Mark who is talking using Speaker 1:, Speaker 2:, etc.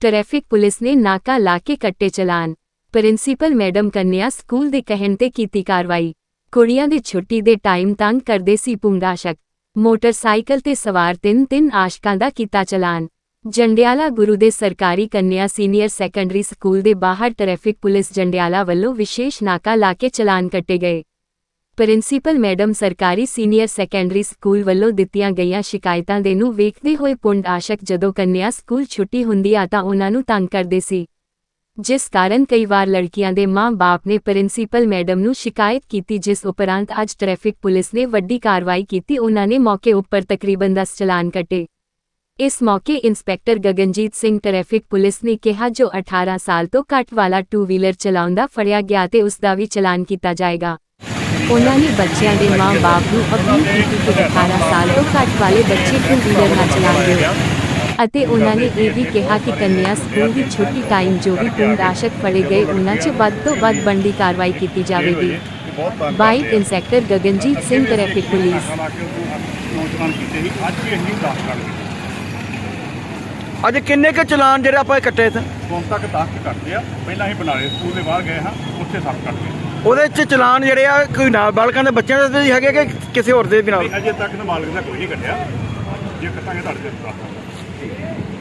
Speaker 1: Traffic police ਨੇ ਨਾਕਾ ਲਾ ਕੇ ਕੱਟੇ ਚਲਾਨ। ਪ੍ਰਿੰਸੀਪਲ ਮੈਡਮ ਕੰਨਿਆ ਸਕੂਲ ਦੇ ਕਹਿਣ ਤੇ ਕੀਤੀ ਕਾਰਵਾਈ। ਕੁੜੀਆਂ ਦੀ ਛੁੱਟੀ ਦੇ ਟਾਈਮ ਤੰਗ ਕਰਦੇ ਸੀ ਪੁੰਗਾਸ਼ਕ। ਮੋਟਰਸਾਈਕਲ ਤੇ ਸਵਾਰ ਤਿੰਨ ਤਿੰਨ ਆਸ਼ਕਾਂ ਦਾ ਕੀਤਾ ਚਲਾਨ। ਜੰਡਿਆਲਾ ਗੁਰੂ ਦੇ ਸਰਕਾਰੀ ਕੰਨਿਆ ਸੀਨੀਅਰ ਸੈਕੰਡਰੀ ਸਕੂਲ ਦੇ ਬਾਹਰ ਟ੍ਰੈਫਿਕ ਪੁਲਿਸ ਜੰਡਿਆਲਾ ਵੱਲੋਂ ਵਿਸ਼ੇਸ਼ ਨਾਕਾ ਲਾ ਕੇ ਚਲਾਨ ਕੱਟੇ ਗਏ। ਪ੍ਰਿੰਸੀਪਲ ਮੈਡਮ ਸਰਕਾਰੀ ਸੀਨੀਅਰ ਸੈਕੰਡਰੀ ਸਕੂਲ ਵੱਲੋਂ ਦਿੱਤੀਆਂ ਗਈਆਂ ਸ਼ਿਕਾਇਤਾਂ ਦੇ ਨੂੰ ਵੇਖਦੇ ਹੋਏ ਪੁੰਡ ਆਸ਼ਕ ਜਦੋਂ ਕੰਨਿਆ ਸਕੂਲ ਛੁੱਟੀ ਹੁੰਦੀ ਆ ਤਾਂ ਉਹਨਾਂ ਨੂੰ ਤੰਗ ਕਰਦੇ ਸੀ। ਜਿਸ ਕਾਰਨ ਕਈ ਵਾਰ ਲੜਕੀਆਂ ਦੇ ਮਾਂ-ਬਾਪ ਨੇ ਪ੍ਰਿੰਸੀਪਲ ਮੈਡਮ ਨੂੰ ਸ਼ਿਕਾਇਤ ਕੀਤੀ ਜਿਸ ਉਪਰੰਤ ਅੱਜ ਟ੍ਰੈਫਿਕ ਪੁਲਿਸ ਨੇ ਵੱਡੀ ਕਾਰਵਾਈ ਕੀਤੀ, ਉਹਨਾਂ ਨੇ ਮੌਕੇ ਉੱਪਰ ਤਕਰੀਬਨ 10 ਚਲਾਨ ਕੱਟੇ। ਇਸ ਮੌਕੇ inspector Gaganjeet Singh traffic police ਨੇ ਕਿਹਾ, ਜੋ 18 ਸਾਲ ਤੋਂ ਘੱਟ ਵਾਲਾ ਟੂ ਵੀਲਰ ਚਲਾਉਂਦਾ ਫੜਿਆ ਗਿਆ ਤੇ ਉਸ ਦਾ ਵੀ ਚਲਾਨ ਕੀਤਾ ਜਾਏਗਾ। ਉਹਨਾਂ ਨੇ ਬੱਚਿਆਂ ਦੇ ਮਾਂ-ਬਾਪ ਨੂੰ ਅਪੀਲ ਕੀਤੀ ਕਿ 18 ਸਾਲ ਤੋਂ ਘੱਟ ਵਾਲੇ ਬੱਚੇ ਟੂ ਵੀਲਰ ਨਾ ਚਲਾਉਣ ਅਤੇ ਉਹਨਾਂ ਨੇ ਇਹ ਵੀ ਕਿਹਾ ਕਿ ਕੰਨਿਆ ਸਕੂਲ ਦੀ ਛੁੱਟੀ ਟਾਈਮ ਜੋ ਵੀ ਪਿੰਡ ਆਸ਼ਕ ਫੜੇ ਗਏ ਉਹਨਾਂ 'ਚ ਵੱਧ ਤੋਂ ਵੱਧ ਬਣਦੀ ਕਾਰਵਾਈ ਕੀਤੀ ਜਾਵੇਗੀ। Byte inspector Gaganjeet Singh traffic police.
Speaker 2: ਅੱਜ ਵੀ ਅਸੀਂ 10 ਕਰ ਲਏ
Speaker 3: ਅੱਜ ਕਿੰਨੇ ਕੁ ਚਲਾਨ ਜਿਹੜੇ ਆਪਾਂ ਕੱਟੇ ਤੇ
Speaker 2: ਹੁਣ ਤੱਕ 10 ਕੱਟਦੇ ਆ। ਪਹਿਲਾਂ ਅਸੀਂ ਬਨਾਲੇ ਸਕੂਲ ਦੇ ਬਾਹਰ ਗਏ ਹਾਂ ਉੱਥੇ 7 ਕੱਟੇ
Speaker 3: ਉਹਦੇ ਚ ਚਲਾਨ ਜਿਹੜੇ ਆ, ਕੋਈ ਨਾਲ ਬਾਲਕਾਂ ਦੇ ਬੱਚਿਆਂ ਦੇ ਵੀ ਹੈਗੇ ਕਿ ਕਿਸੇ ਹੋਰ ਦੇ ਵੀ ਨਾਲ?
Speaker 2: ਅਜੇ ਤੱਕ ਨਾ ਮਾਲਕ ਦਾ ਕੋਈ ਨਹੀਂ ਕੱਟਿਆ ਜੇ ਕੱਟਾਂਗੇ ਤੁਹਾਡੇ ਤੇ ਦੱਸ